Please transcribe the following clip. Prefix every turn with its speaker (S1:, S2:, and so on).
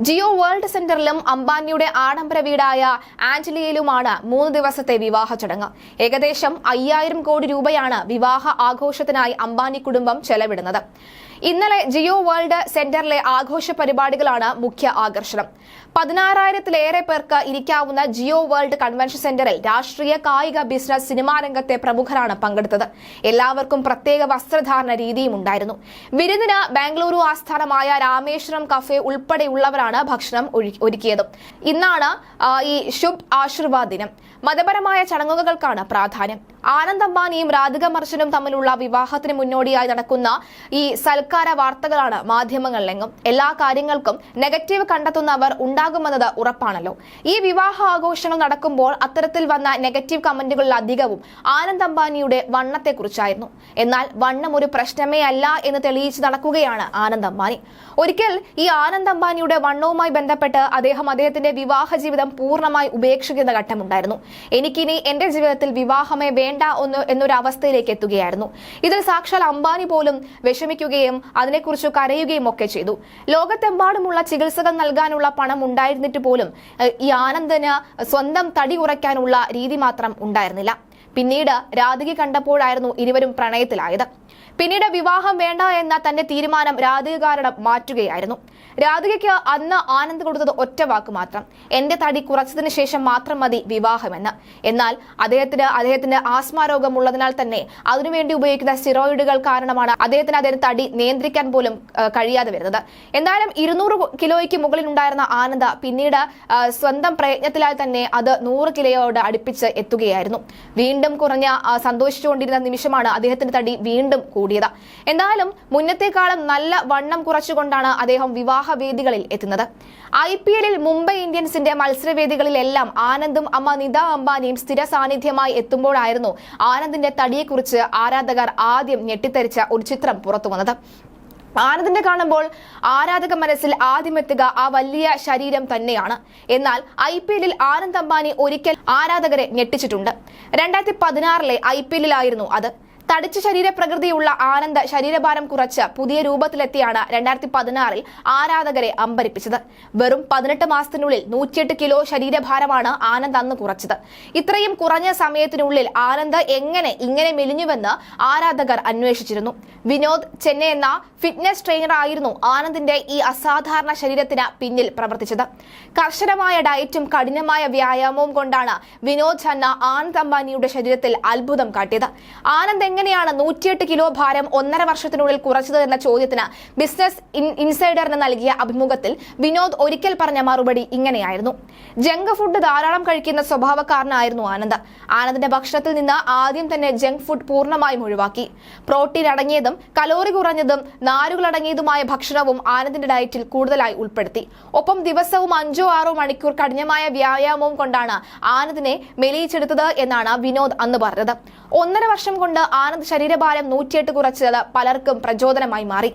S1: Jio world സെന്ററിലും അംബാനിയുടെ ആഡംബര വീടായ ആഞ്ചലിയയിലുമാണ് മൂന്ന് ദിവസത്തെ വിവാഹ ചടങ്ങ്. ഏകദേശം അയ്യായിരം കോടി രൂപയാണ് വിവാഹ ആഘോഷത്തിനായി അംബാനി കുടുംബം ചെലവിടുന്നത്. ഇന്നലെ ജിയോ വേൾഡ് സെന്ററിലെ ആഘോഷ പരിപാടികളാണ് മുഖ്യ ആകർഷണം. പതിനാറായിരത്തിലേറെ പേർക്ക് ഇരിക്കാവുന്ന ജിയോ വേൾഡ് കൺവെൻഷൻ സെന്ററിൽ രാഷ്ട്രീയ കായിക ബിസിനസ് സിനിമാ രംഗത്തെ പ്രമുഖരാണ് പങ്കെടുത്തത്. എല്ലാവർക്കും പ്രത്യേക വസ്ത്രധാരണ രീതിയും ഉണ്ടായിരുന്നു. വിരുന്നിന് ബാംഗ്ലൂരു ആസ്ഥാനമായ രാമേശ്വരം കഫേ ഉൾപ്പെടെയുള്ളവരാണ് ഭക്ഷണം ഒരുക്കിയത്. ഇന്നാണ് ഈ ശുഭ് ആശീർവാദ് ദിനം. മതപരമായ ചടങ്ങുകൾക്കാണ് പ്രാധാന്യം. ആനന്ദ് രാധിക മർച്ചനും തമ്മിലുള്ള വിവാഹത്തിന് മുന്നോടിയായി നടക്കുന്ന ഈ സൽക്കാര വാർത്തകളാണ് മാധ്യമങ്ങളിലെങ്ങും. എല്ലാ കാര്യങ്ങൾക്കും നെഗറ്റീവ് കണ്ടെത്തുന്നവർ ഉണ്ടാകുമെന്നത് ഉറപ്പാണല്ലോ. ഈ വിവാഹ ആഘോഷങ്ങൾ നടക്കുമ്പോൾ അത്തരത്തിൽ വന്ന നെഗറ്റീവ് കമന്റുകളിൽ അധികവും ആനന്ദ് അംബാനിയുടെ വണ്ണത്തെക്കുറിച്ചായിരുന്നു. എന്നാൽ വണ്ണം ഒരു പ്രശ്നമേ അല്ല എന്ന് തെളിയിച്ച് നടക്കുകയാണ് ആനന്ദ് അംബാനി. ഒരിക്കൽ ഈ ആനന്ദ് അംബാനിയുടെ വണ്ണവുമായി ബന്ധപ്പെട്ട് അദ്ദേഹം അദ്ദേഹത്തിന്റെ വിവാഹ ജീവിതം പൂർണമായി ഉപേക്ഷിക്കുന്ന ഘട്ടമുണ്ടായിരുന്നു. എനിക്കിനി എന്റെ ജീവിതത്തിൽ വിവാഹമേ വേണ്ട ഒന്ന് എന്നൊരു അവസ്ഥയിലേക്ക് എത്തുകയായിരുന്നു. ഇതിൽ സാക്ഷാൽ അംബാനി പോലും വിഷമിക്കുകയും അതിനെക്കുറിച്ച് കരയുകയും ഒക്കെ ചെയ്തു. ലോകത്തെമ്പാടുമുള്ള ചികിത്സകൾ നൽകാനുള്ള പണം ഉണ്ടായിരുന്നിട്ട് പോലും ഈ ആനന്ദന് സ്വന്തം തടി കുറയ്ക്കാനുള്ള രീതി മാത്രം ഉണ്ടായിരുന്നില്ല. പിന്നീട് രാധിക കണ്ടപ്പോഴായിരുന്നു ഇരുവരും പ്രണയത്തിലായത്. പിന്നീട് വിവാഹം വേണ്ട എന്ന തന്റെ തീരുമാനം രാധിക കാരണം മാറ്റുകയായിരുന്നു. രാധികയ്ക്ക് അന്ന് ആനന്ദ് കൊടുത്തത് ഒറ്റ വാക്ക് മാത്രം എന്റെ തടി കുറച്ചതിന് ശേഷം മാത്രം മതി വിവാഹമെന്ന്. എന്നാൽ അദ്ദേഹത്തിന് അദ്ദേഹത്തിന്റെ ആസ്മാരോഗം ഉള്ളതിനാൽ തന്നെ അതിനുവേണ്ടി ഉപയോഗിക്കുന്ന സ്റ്റിറോയിഡുകൾ കാരണമാണ് അദ്ദേഹത്തിന് അദ്ദേഹം തടി നിയന്ത്രിക്കാൻ പോലും കഴിയാതെ വരുന്നത്. എന്തായാലും ഇരുന്നൂറ് കിലോയ്ക്ക് മുകളിൽ ഉണ്ടായിരുന്ന ആനന്ദ പിന്നീട് സ്വന്തം പ്രയത്നത്തിലായി തന്നെ അത് നൂറ് കിലോയോട് അടുപ്പിച്ച് എത്തുകയായിരുന്നു. വീണ്ടും കുറഞ്ഞ സന്തോഷിച്ചുകൊണ്ടിരുന്ന നിമിഷമാണ് അദ്ദേഹത്തിന്റെ തടി വീണ്ടും കൂടിയത്. എന്തായാലും മുന്നത്തെക്കാളും നല്ല വണ്ണം കുറച്ചുകൊണ്ടാണ് അദ്ദേഹം വിവാഹവേദികളിൽ എത്തുന്നത്. ഐ പി എല്ലിൽ മുംബൈ ഇന്ത്യൻസിന്റെ മത്സരവേദികളിലെല്ലാം ആനന്ദും അമ്മ നിത അംബാനിയും സ്ഥിര സാന്നിധ്യമായി എത്തുമ്പോഴായിരുന്നു ആനന്ദിന്റെ തടിയെക്കുറിച്ച് ആരാധകർ ആദ്യം ഞെട്ടിത്തരിച്ച ഒരു ചിത്രം പുറത്തുവന്നത്. ആനന്ദിനെ കാണുമ്പോൾ ആരാധക മനസ്സിൽ ആദ്യമെത്തുക ആ വലിയ ശരീരം തന്നെയാണ്. എന്നാൽ ഐ പി എല്ലിൽ ആനന്ദ് അംബാനി ഒരിക്കൽ ആരാധകരെ ഞെട്ടിച്ചിട്ടുണ്ട്. രണ്ടായിരത്തി പതിനാറിലെ ഐ പി എല്ലിലായിരുന്നു അത്. തടിച്ച ശരീരപ്രകൃതിയുള്ള ആനന്ദ് ശരീരഭാരം കുറച്ച് പുതിയ രൂപത്തിലെത്തിയാണ് രണ്ടായിരത്തി പതിനാറിൽ ആരാധകരെ അമ്പരിപ്പിച്ചത്. വെറും പതിനെട്ട് മാസത്തിനുള്ളിൽ നൂറ്റിയെട്ട് കിലോ ശരീരഭാരമാണ് ആനന്ദ് അന്ന് കുറച്ചത്. ഇത്രയും കുറഞ്ഞ സമയത്തിനുള്ളിൽ ആനന്ദ് എങ്ങനെ ഇങ്ങനെ മെലിഞ്ഞുവെന്ന് ആരാധകർ അന്വേഷിച്ചിരുന്നു. വിനോദ് ചെന്നൈ എന്ന ഫിറ്റ്നസ് ട്രെയിനർ ആയിരുന്നു ആനന്ദിന്റെ ഈ അസാധാരണ ശരീരത്തിന് പിന്നിൽ പ്രവർത്തിച്ചത്. കർശനമായ ഡയറ്റും കഠിനമായ വ്യായാമവും കൊണ്ടാണ് വിനോദ് ഖന്ന ആനന്ദ് അംബാനിയുടെ ശരീരത്തിൽ അത്ഭുതം കാട്ടിയത്. ആനന്ദ് എങ്ങനെയാണ് നൂറ്റിയെട്ട് കിലോ ഭാരം ഒന്നര വർഷത്തിനുള്ളിൽ കുറച്ചത് എന്ന ചോദ്യത്തിന് ബിസിനസ് ഇൻ- ഇൻസൈഡറിന് നൽകിയ അഭിമുഖത്തിൽ വിനോദ് ഒരിക്കൽ പറഞ്ഞ മറുപടി ഇങ്ങനെയായിരുന്നു. ജങ്ക് ഫുഡ് ധാരാളം കഴിക്കുന്ന സ്വഭാവക്കാരനായിരുന്നു ആനന്ദ്. ആനന്ദിന്റെ ഭക്ഷണത്തിൽ നിന്ന് ആദ്യം തന്നെ ജങ്ക് ഫുഡ് പൂർണമായും ഒഴിവാക്കി. പ്രോട്ടീൻ അടങ്ങിയതും കലോറി കുറഞ്ഞതും നാരുകൾ അടങ്ങിയതുമായ ഭക്ഷണവും ആനന്ദിന്റെ ഡയറ്റിൽ കൂടുതലായി ഉൾപ്പെടുത്തി. ഒപ്പം ദിവസവും അഞ്ചോ ആറോ മണിക്കൂർ കഠിനമായ വ്യായാമവും കൊണ്ടാണ് ആനന്ദിനെ മെലിയിച്ചെടുത്തത് എന്നാണ് വിനോദ് അന്ന് പറഞ്ഞത്. ഒന്നര വർഷം കൊണ്ട് ആനന്ദ് ശരീരഭാരം നൂറ്റിയെട്ട് കുറച്ചത്. പലർക്കും പ്രചോദനമായി മാറി.